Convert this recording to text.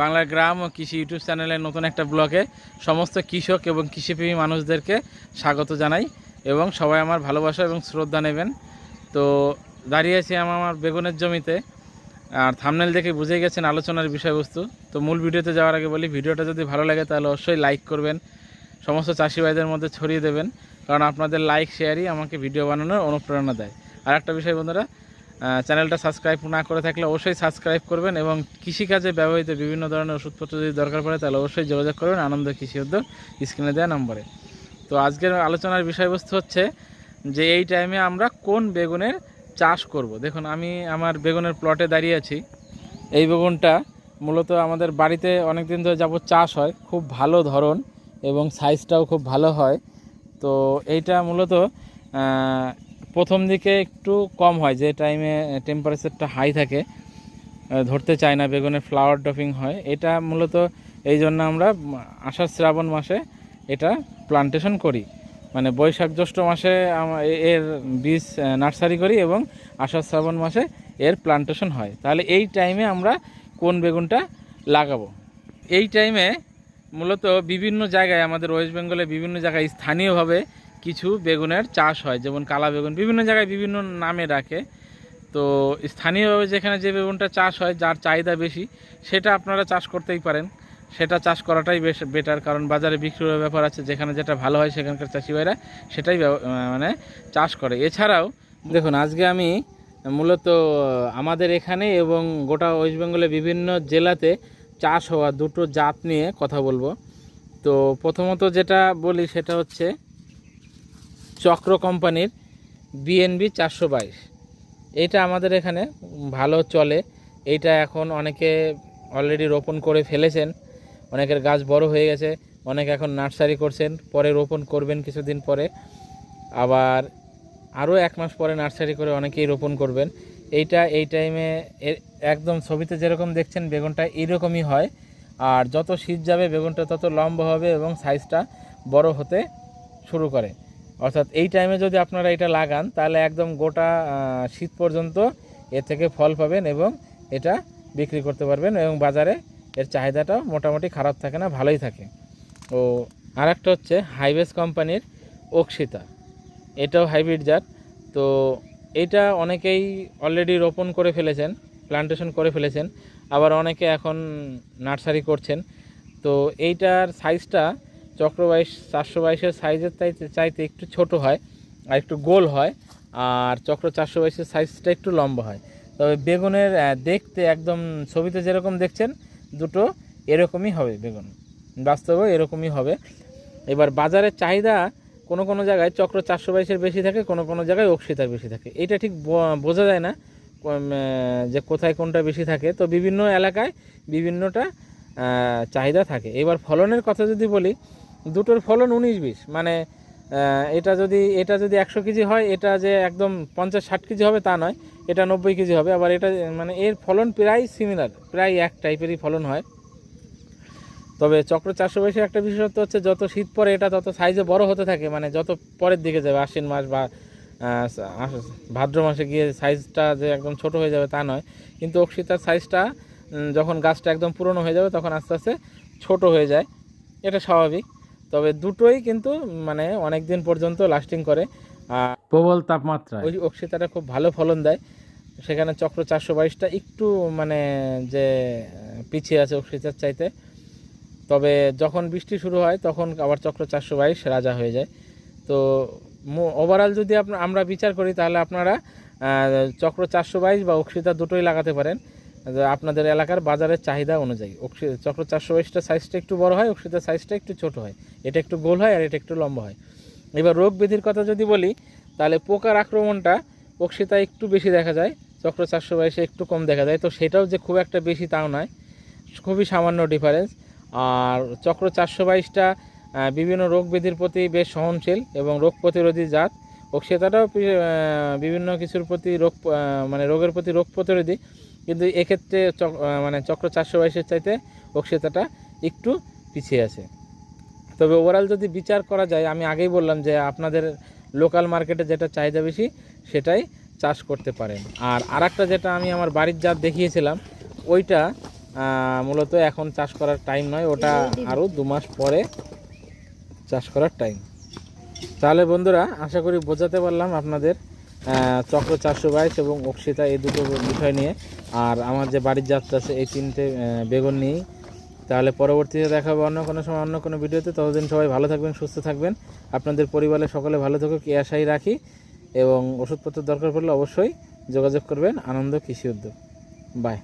বাংলা গ্রাম ও কৃষি ইউটিউব চ্যানেলের নতুন একটা ব্লগে সমস্ত কৃষক এবং কৃষিপ্রেমী মানুষদেরকে স্বাগত জানাই এবং সবাই আমার ভালোবাসা এবং শ্রদ্ধা নেবেন। তো দাঁড়িয়ে আছি আমি আমার বেগুনের জমিতে। আর থামনেল দেখে বুঝে গেছেন আলোচনার বিষয়বস্তু। তো মূল ভিডিওতে যাওয়ার আগে বলি, ভিডিওটা যদি ভালো লাগে তাহলে অবশ্যই লাইক করবেন, সমস্ত চাষিবাইদের মধ্যে ছড়িয়ে দেবেন, কারণ আপনাদের লাইক শেয়ারই আমাকে ভিডিও বানানোর অনুপ্রেরণা দেয়। আর একটা বিষয় বন্ধুরা চ্যানেলটা সাবস্ক্রাইব না করে থাকলে অবশ্যই সাবস্ক্রাইব করবেন এবং কৃষিকাজে ব্যবহৃত বিভিন্ন ধরনের ওষুধপত্র যদি দরকার পড়ে, তাহলে অবশ্যই যোগাযোগ করবেন আনন্দ কৃষি উদ্যোগ স্ক্রিনে দেওয়া নম্বরে। তো আজকের আলোচনার বিষয়বস্তু হচ্ছে যে এই টাইমে আমরা কোন বেগুনের চাষ করব। দেখুন, আমি আমার বেগুনের প্লটে দাঁড়িয়ে আছি। এই বেগুনটা মূলত আমাদের বাড়িতে অনেক দিন ধরে যাবত চাষ হয়, খুব ভালো ধরন এবং সাইজটাও খুব ভালো হয়। তো এইটা মূলত প্রথম দিকে একটু কম হয়, যে টাইমে টেম্পারেচারটা হাই থাকে ধরতে চায় না, বেগুনের ফ্লাওয়ার ড্রপিং হয়। এটা মূলত এই জন্য আমরা আষাঢ় শ্রাবণ মাসে এটা প্লান্টেশন করি। মানে বৈশাখ জ্যৈষ্ঠ মাসে এর বীজ নার্সারি করি এবং আষাঢ় শ্রাবণ মাসে এর প্লান্টেশন হয়। তাহলে এই টাইমে আমরা কোন বেগুনটা লাগাবো? এই টাইমে মূলত বিভিন্ন জায়গায়, আমাদের ওয়েস্ট বেঙ্গলে বিভিন্ন জায়গায় স্থানীয়ভাবে কিছু বেগুনের চাষ হয়, যেমন কালা বেগুন, বিভিন্ন জায়গায় বিভিন্ন নামে রাখে। তো স্থানীয়ভাবে যেখানে যে বেগুনটা চাষ হয়, যার চাহিদা বেশি, সেটা আপনারা চাষ করতেই পারেন। সেটা চাষ করাটাই বেশ বেটার কারণ বাজারে বিক্রির ব্যাপার আছে, যেখানে যেটা ভালো হয় সেখানকার চাষি ভাইরা সেটাই মানে চাষ করে। এছাড়াও, দেখুন, আজকে আমি মূলত আমাদের এখানে এবং গোটা ওয়েস্ট বেঙ্গলে বিভিন্ন জেলাতে চাষ হওয়া দুটো জাত নিয়ে কথা বলব। তো প্রথমত যেটা বলি, সেটা হচ্ছে চক্র কোম্পানির বিএনবি চারশো বাইশ। এইটা আমাদের এখানে ভালো চলে। এইটা এখন অনেকে অলরেডি রোপণ করে ফেলেছেন। অনেকের গাছ বড় হয়ে গেছে, অনেকে এখন নার্সারি করছেন, পরে রোপণ করবেন কিছুদিন পরে। আবার আরও এক মাস পরে নার্সারি করে অনেকেই রোপণ করবেন। এইটা, এই টাইমে একদম ছবিতে যেরকম দেখছেন, বেগুনটা এইরকমই হয়। আর যত শীত যাবে, বেগুনটা তত লম্বা হবে এবং সাইজটা বড় হতে শুরু করে। অর্থাৎ এই টাইমে যদি আপনারা এটা লাগান, তাহলে একদম গোটা শীত পর্যন্ত এর থেকে ফল পাবেন এবং এটা বিক্রি করতে পারবেন এবং বাজারে এর চাহিদাটা মোটামুটি খারাপ থাকে না, ভালোই থাকে। ও আর একটা হচ্ছে হাইবেস কোম্পানির অক্সিতা এটাও হাইব্রিড জাত। তো এটা অনেকেই অলরেডি রোপণ করে ফেলেছেন প্লান্টেশন করে ফেলেছেন, আবার অনেকে এখন নার্সারি করছেন। তো এইটার সাইজটা চক্র বাইশ চারশো বাইশের সাইজের চাইতে চাইতে একটু ছোট হয় আর একটু গোল হয় আর চক্র চারশো বাইশের সাইজটা একটু লম্বা হয়। তবে বেগুনের দেখতে একদম ছবিতে যেরকম দেখছেন, দুটো এরকমই হবে বেগুন। বাস্তবেও এরকমই হবে। এবার বাজারের চাহিদা, কোনো কোনো জায়গায় চক্র চারশো বাইশের বেশি থাকে, কোনো কোনো জায়গায় অক্সিতার বেশি থাকে। এটা ঠিক বোঝা যায় না যে কোথায় কোনটা বেশি থাকে। তো বিভিন্ন এলাকায় বিভিন্নটা চাহিদা থাকে। এবার ফলনের কথা যদি বলি দুটোর ফলন উনিশ বিশ। মানে এটা যদি এটা যদি একশো কেজি হয়, এটা যে একদম পঞ্চাশ ষাট কেজি হবে তা নয়, এটা নব্বই কেজি হবে। আবার এটা মানে এর ফলন প্রায় সিমিলার প্রায় এক টাইপেরই ফলন হয়। তবে চক্র চারশো বাইশে একটা বিশেষত্ব হচ্ছে, যত শীত পরে এটা তত সাইজে বড় হতে থাকে। মানে যত পরের দিকে যাবে, আশ্বিন মাস বা ভাদ্র মাসে গিয়ে সাইজটা যে একদম ছোট হয়ে যাবে তা নয়। কিন্তু অক্সিতার সাইজটা যখন গাছটা একদম পুরনো হয়ে যাবে, তখন আস্তে আস্তে ছোট হয়ে যায়। এটা স্বাভাবিক। তবে দুটোই কিন্তু মানে অনেক দিন পর্যন্ত লাস্টিং করে। আর প্রবল তাপমাত্রা ওই অক্সিতাটা খুব ভালো ফলন দেয়। সেখানে চক্র চারশো বাইশটা একটু মানে যে পিছিয়ে আছে অক্সিতার চাইতে। তবে যখন বৃষ্টি শুরু হয় তখন আবার চক্র চারশো বাইশ রাজা হয়ে যায়। তো ওভারঅল যদি আমরা বিচার করি তাহলে আপনারা চক্র চারশো বাইশ বা অক্সিতা দুটোই লাগাতে পারেন। আপনাদের এলাকার বাজারের চাহিদা অনুযায়ী। অক্সি চক্র চারশো বাইশটা সাইজটা একটু বড় হয় অক্সিতার সাইজটা একটু ছোট হয়। এটা একটু গোল হয় আর এটা একটু লম্বা হয়। এবার রোগ ব্যাধির কথা যদি বলি, তাহলে পোকার আক্রমণটা অক্সিতা একটু বেশি দেখা যায়, চক্র চারশো বাইশে একটু কম দেখা যায়। তো সেটাও যে খুব একটা বেশি তাও নয়, খুবই সামান্য ডিফারেন্স আর চক্র চারশো বাইশটা বিভিন্ন রোগ ব্যাধির প্রতি বেশ সহনশীল এবং রোগ প্রতিরোধী জাত। অক্সিতাটাও বিভিন্ন কিছুর প্রতি রোগ মানে রোগের প্রতি রোগ প্রতিরোধী। কিন্তু এক্ষেত্রে মানে চক্র চারশো বাইশের চাইতে অক্সিতাটা একটু পিছিয়ে আছে। তবে ওভারঅল যদি বিচার করা যায়, আমি আগেই বললাম যে আপনাদের লোকাল মার্কেটে যেটা চাহিদা বেশি, সেটাই চাষ করতে পারেন। আর আরেকটা যেটা আমি আমার বাড়ির জাত দেখিয়েছিলাম, ওইটা মূলত এখন চাষ করার টাইম নয়, ওটা আরও দু মাস পরে চাষ করার টাইম তাহলে বন্ধুরা, আশা করি বোঝাতে পারলাম আপনাদের চক্র চারশো বাইশ এবং অক্সিতা এই দুটো বিষয় নিয়ে। আর আমার যে বাড়ির যাত্রা আছে এই তিনটে বেগুন নিয়েই। তাহলে পরবর্তীতে দেখা হবে অন্য কোনো সময়, অন্য কোনো ভিডিওতে। ততদিন সবাই ভালো থাকবেন, সুস্থ থাকবেন। আপনাদের পরিবারের সকলে ভালো থাকুক, এই আশাই রাখি। এবং ওষুধপত্র দরকার পড়লে অবশ্যই যোগাযোগ করবেন। আনন্দ, কৃষি উদ্যোগ। বাই